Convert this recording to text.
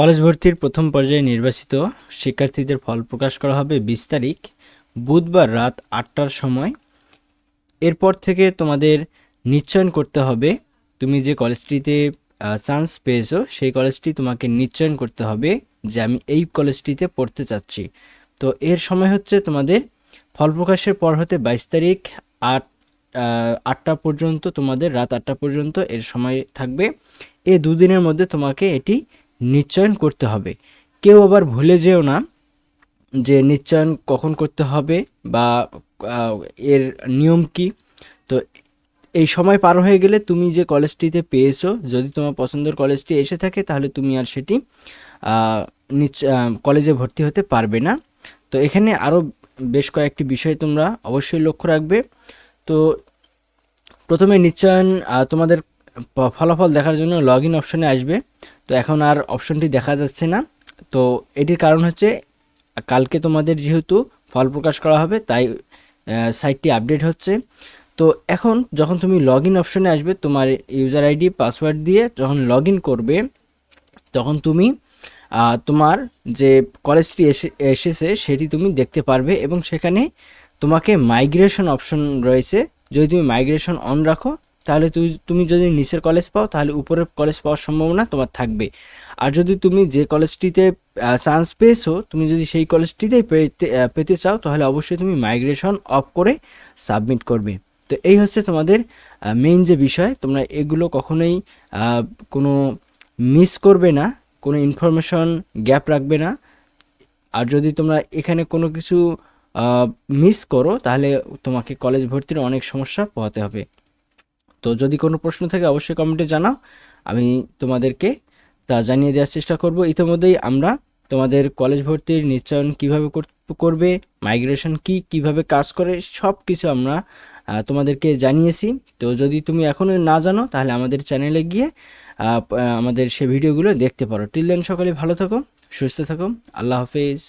College ভর্তির প্রথম পর্যায়ে নির্বাচিত শিক্ষার্থীদের ফল প্রকাশ করা হবে বিশ তারিখ, বুধবার রাত আটটার সময়। এরপর থেকে তোমাদের নিশ্চয়ন করতে হবে। তুমি যে কলেজটিতে চান্স পেয়েছ, সেই কলেজটি তোমাকে নিশ্চয়ন করতে হবে যে আমি এই কলেজটিতে পড়তে চাচ্ছি। তো এর সময় হচ্ছে তোমাদের ফল প্রকাশের পর হতে বাইশ তারিখ, আট আটটা পর্যন্ত তোমাদের, রাত আটটা পর্যন্ত এর সময় থাকবে। এই দুদিনের মধ্যে তোমাকে এটি নিশ্চয়ন করতে হবে। কেউ আবার ভুলে যেও না যে নিশ্চয়ন কখন করতে হবে বা এর নিয়ম কি। তো এই সময় পার হয়ে গেলে তুমি যে কলেজটিতে পেয়েছ, যদি তোমার পছন্দের কলেজটি এসে থাকে, তাহলে তুমি আর সেটি কলেজে ভর্তি হতে পারবে না। তো এখানে আরও বেশ কয়েকটি বিষয় তোমরা অবশ্যই লক্ষ্য রাখবে। তো প্রথমে নিশ্চয়ন তোমাদের ফলাফল দেখার জন্য লগ ইন অপশনে আসবে। তো এখন আর অপশনটি দেখা যাচ্ছে না। তো এটির কারণ হচ্ছে, কালকে তোমাদের যেহেতু ফল প্রকাশ করা হবে, তাই সাইটটি আপডেট হচ্ছে। তো এখন যখন তুমি লগ ইন অপশনে আসবে, তোমার ইউজার আইডি পাসওয়ার্ড দিয়ে যখন লগ ইন করবে, তখন তুমি তোমার যে কলেজটি এসে, এসেছে, সেটি তুমি দেখতে পারবে এবং সেখানে তোমাকে মাইগ্রেশন অপশন রয়েছে। যদি তুমি মাইগ্রেশন অন রাখো তাহলে তুই, তুমি যদি নিচের কলেজ পাও, তাহলে উপরের কলেজ পাওয়ার সম্ভাবনা তোমার থাকবে। আর যদি তুমি যে কলেজটিতে চান্স পেয়েছ, তুমি যদি সেই কলেজটিতেই পেতে পেতে চাও, তাহলে অবশ্যই তুমি মাইগ্রেশন অফ করে সাবমিট করবে। তো এই হচ্ছে তোমাদের মেইন যে বিষয়, তোমরা এগুলো কখনোই কোনো মিস করবে না, কোনো ইনফরমেশন গ্যাপ রাখবে না। আর যদি তোমরা এখানে কোনো কিছু মিস করো, তাহলে তোমাকে কলেজ ভর্তির অনেক সমস্যা পোহাতে হবে। তো যদি কোনো প্রশ্ন থাকে, অবশ্যই কমেন্টে জানাও। আমি তোমাদেরকে তা জানিয়ে দেওয়ার চেষ্টা করব। ইতিমধ্যেই আমরা তোমাদের কলেজ ভর্তির নিশ্চয়ন কীভাবে করবে, মাইগ্রেশন কি, কীভাবে কাজ করে সব কিছু আমরা তোমাদেরকে জানিয়েছি। তো যদি তুমি এখনও না জানো, তাহলে আমাদের চ্যানেলে গিয়ে আমাদের সে ভিডিওগুলো দেখতে পারো। টিল দেন সকালে ভালো থাকো, সুস্থ থাকো। আল্লাহ হাফেজ।